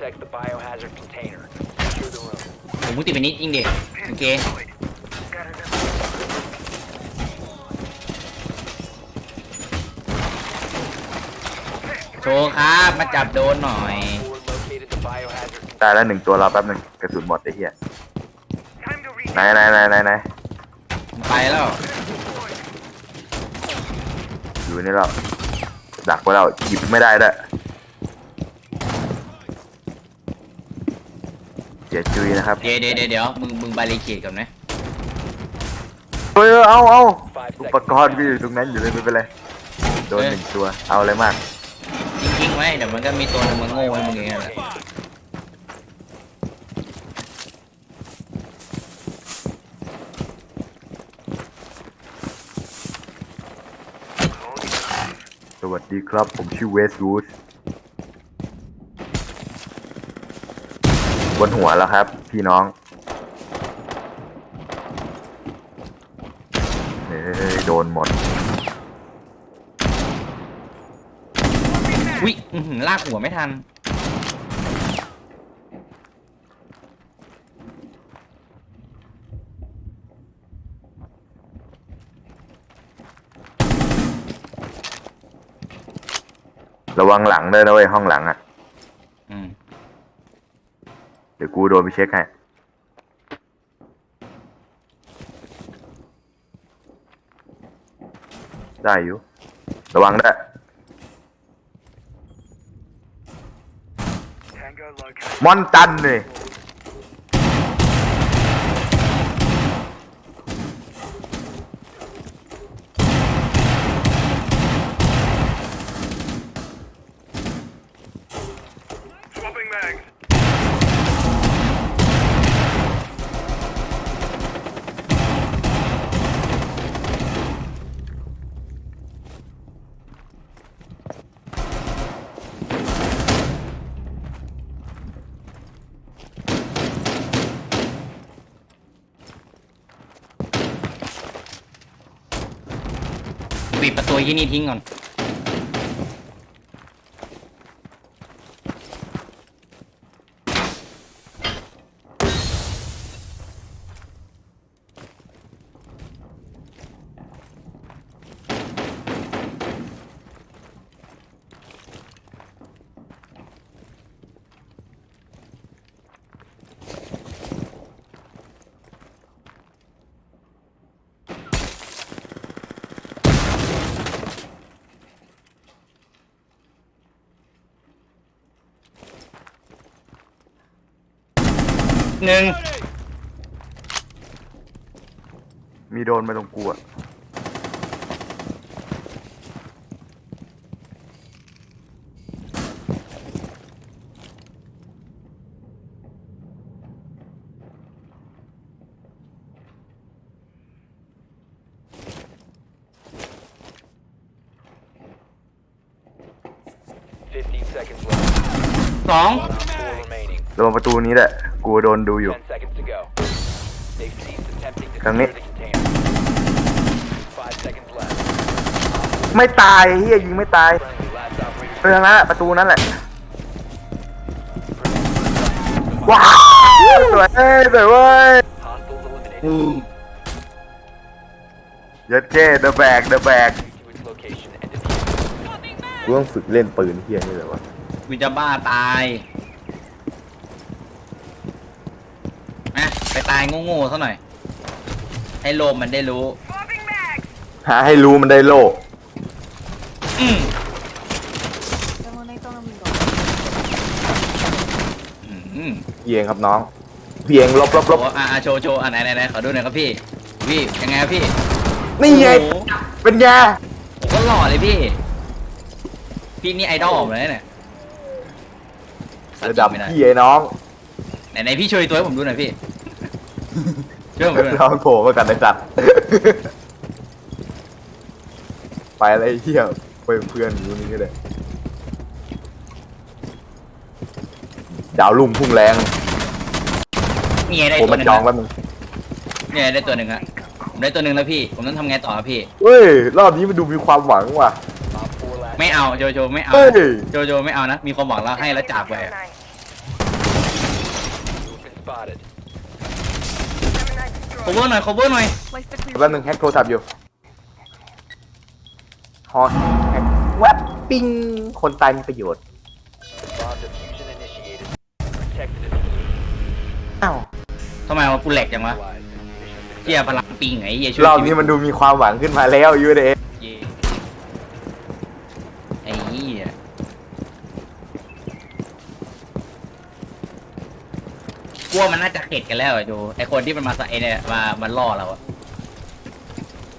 protect the biohazard container. Secure the room. ผมมุติไปนิดยิงเด็กโอเคโชว์ครับ มาจับโดนหน่อย Four located the biohazard ตายแล้วหนึ่งตัวรอแป๊บหนึ่งกระสุนหมดไอ้เหี้ยไหนไหนไหนไหนไหนไปแล้ว อยู่นี่เราดักไว้เราหยิบไม่ได้ด้วย เจ็ดจุยนะครับเดี๋ยวเดี๋ยวเดี๋ยวเดี๋ยวมึงมึงบาริเคดก่อนไหมเฮ้ยเอาเอา Five อุ seconds. ปกรณ์ก็อยู่ตรงนั้นอยู่เลยไม่เป็นไรโดนหนึ่งตัวเอาอะไรมากยิงๆไว้เดี๋ยวมันก็มีตัวหนึงมันโง่ให้มึงเองแหละสวัสดีครับ ผมชื่อเวสรูส บนหัวแล้วครับ พี่น้องเฮ้ยโดนหมด วิอื้อหือลากหัวไม่ทัน ระวังหลังด้วยนะเว้ยห้องหลังอะ่ะ อืมเดี๋ยวกูโดนไปเช็คให้ได้อยู่ ระวังด้วยมอนตันเลย ปิดประตูที่นี่ทิ้งก่อน หนึ่งมีโดนมาตรงกูอะ15 seconds left. สอง One on four remaining. ระวังประตูนี้แหละ กูโดนดูอยู่10 seconds to go. They've ceased attempting to Kang secure ni- the container. Five seconds left. ไม่ตายเฮียยิงไม่ตาย Friendly, last operator เออนั่นแหละประตูนั่นแหละ ว้าวสวยเอ้ยสวยเว้ย Hostiles eliminated. ยัดเก้เดอะแบกเดอะแบก To its location and defuse. กูต้องฝึกเล่นปืนเฮียนี่เลยวะกูจะบ้าตายอะไป ตายโง่ๆซะหน่อย ให้โลมมันได้รู้ หาให้รู้มันได้โลอืม Tengo una hito en mi อืมพี่เองครับน้องพี่เองลบลบลโอ้บอะอะโชว์โชว์อะไหนไหนไหนขอดูหน่อยครับพี่ พี่ยังไงครับพี่นี่ไง โอ้โหเป็นไงผมก็หล่อเลยพี่ พี่นี่ไอดอลผมเลยเนี่ยระดับไม่ได้พี่ไอ้น้อง ไหนไหนพี่ช่วยตัวให้ผมดูหน่อยพี่ ช่วยผมดูหน่อยน้องโผล่มากันในสัตว์ไปอะไรเที่ยวไปเพื่อนอยู่นี่ก็ได้ดาวลุ่มพุ่งแรงนี่ไงได้ผมตัวมาหนึ่งจองแล้วแป๊บนึงนี่ไงได้ตัวหนึ่งละผมได้ตัวหนึ่งแล้วพี่ ผมต้องทำไงต่อครับพี่ เฮ้ย รอบนี้มันดูมีความหวังว่ะ Op 4 last. ไม่เอาโจโจไม่เอาเฮ้ย โจโจไม่เอานะ มีความหวังแล้วให้แล้วจากไปอะ spotted. Cover หน่อย cover หน่อย Place the clear. แป๊บนึงแฮกโทรศัพท์อยู่ฮอแฮกแวบปิ้งคนตายมีประโยชน์ Bomb diffusion initiated. Protect the diffuser. อ้าวทำไมวะกูแหลกจังวะ Mission success. เฮียพลังปิงไอ้เฮียช่วยรอบชีวินี้ตมันดูมีความหวังขึ้นมาแล้วยูเด เย่ไอ้เหี้ย กลัวมันน่าจะเข็ดกันแล้วอะดูไอคนที่มันมาใส่เนี่ยมามันล่อเราอะ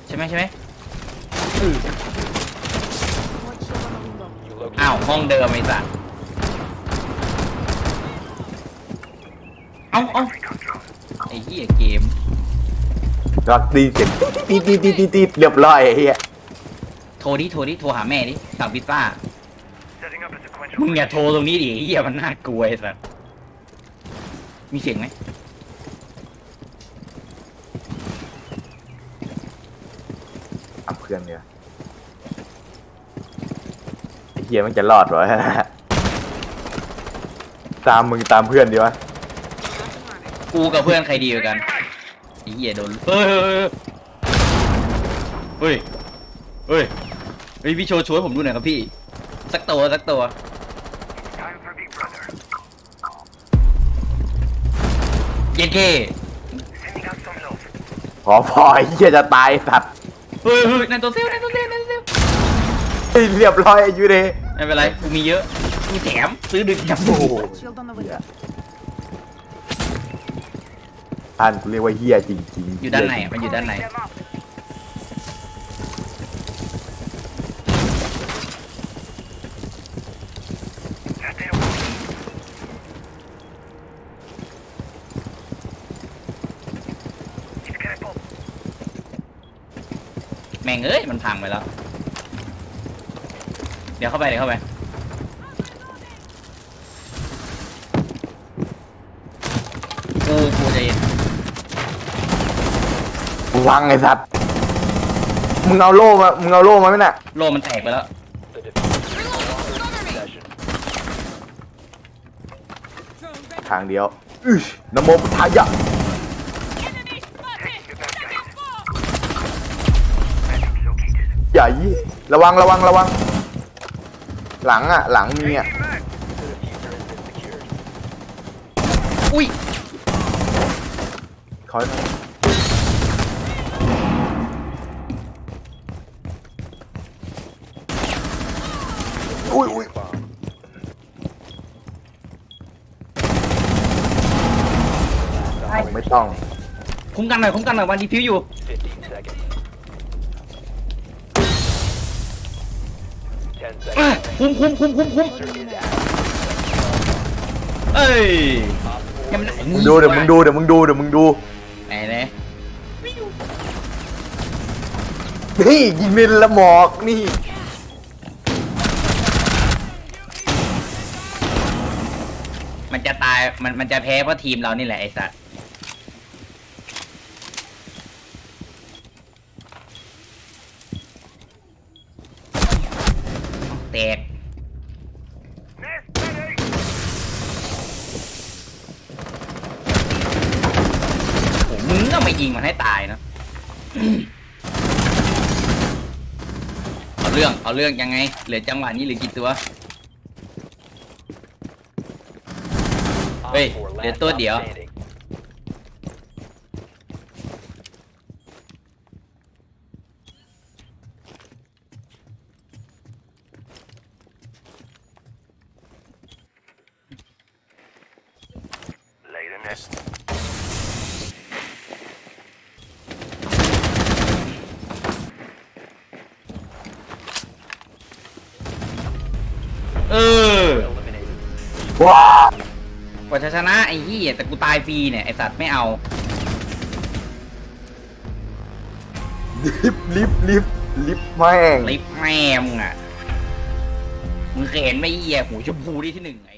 ใช่ไหมใช่ไหม One shield on the window. You locate อ้าวห้องเดิมไอ้สัสเอ้าเอ้าไอ้เหี้ยเกมรักดีเสียงตีตีตีตีตีเรียบร้อยไอ้เฮียโทรดิโทรดิโทรหาแม่ดิสั่งพิซซ่ามึงอย่าโทรตรงนี้ดิไอ้เหี้ยมันน่ากลัวไอ้สัส มีเสียงไหมอับเพื่อนเนี่ยไอ้เฮียมันจะรอดเหรอ ตามมึงตามเพื่อนดีวะกูกับเพื่อนใครดีกว่ากันไอ้เหี้ยโดน เฮ้ยเฮ้ยเฮ้ยเฮ้ยพี่โชว์ช่วยผมดูหน่อยครับพี่ สักตัวสักตัว เย็นเก้พอพอไอ้เฮียจะตายสัตว์เฮ้ยเฮ้ยนั่นตัวเซลลนั่นตัวเซลลนั่นตัวเซลลเฮ้ยเรียบร้อยไอ้ยูเดไม่เป็นไรกูมีเยอะกูแถมซื้อดึกจับโอ้โห Shield on the window. ท่านกูเรียกว่าเฮียจริงๆอยู่ด้านไหนอะมันอยู่ด้านไหนแม่งเอ้ยมันพังไปแล้ว เดี๋ยวเข้าไปเดี๋ยวเข้าไปกูกูใจเย็นวังไอ้สัตว์มึงเอาโล่มา มึงเอาโล่มาไหมน่ะ โลมันแตกไปแล้ว the diffuser. No longer in possession. ทางเดียวอึชนะโมพุทธายะ ใหญ่ระวังระวังระวัง หลังอะ หลังมีอะ The diffuser has been secured. อุ้ยขออุ้ยอุ้ย Bomb. ไม่ต้อง คุ้มกันหน่อยคุ้มกันหน่อยวันดีฟิวอยู่15 อะ seconds. คุ้มคุ้มคุ้มคุ้มคุ้ม Diffuser is เอ้ย active. ยังไม่ได้มึงดูเดี๋ยวมึงดูเดี๋ยวมึงดูเดี๋ยวมึงดูไหนไหนนี่ยิงเมนละหมอกนี่มันจะตายมันมันจะแพ้เพราะทีมเรานี่แหละไอสัตว์ แตกโอ้มึงก็ไม่ยิงมันให้ตายเนอะเอาเรื่องเอาเรื่องยังไง เหลือจังหวะนี้เหลือกี่ตัว Op Wait, four, để last tôi stop đĩa. standing. Nest. เออ Eliminated. ว้ากว่าจะชนะไอ้เหี้ยแต่กูตายฟรีเนี่ยไอ้สัตว์ไม่เอาลิฟต์ลิฟต์ลิฟต์ลิฟต์แม่งลิฟต์แม่มึงอะมึงเคยเห็นไหมไอ้เหี้ยหูชมพูที่ที่หนึ่งไอ้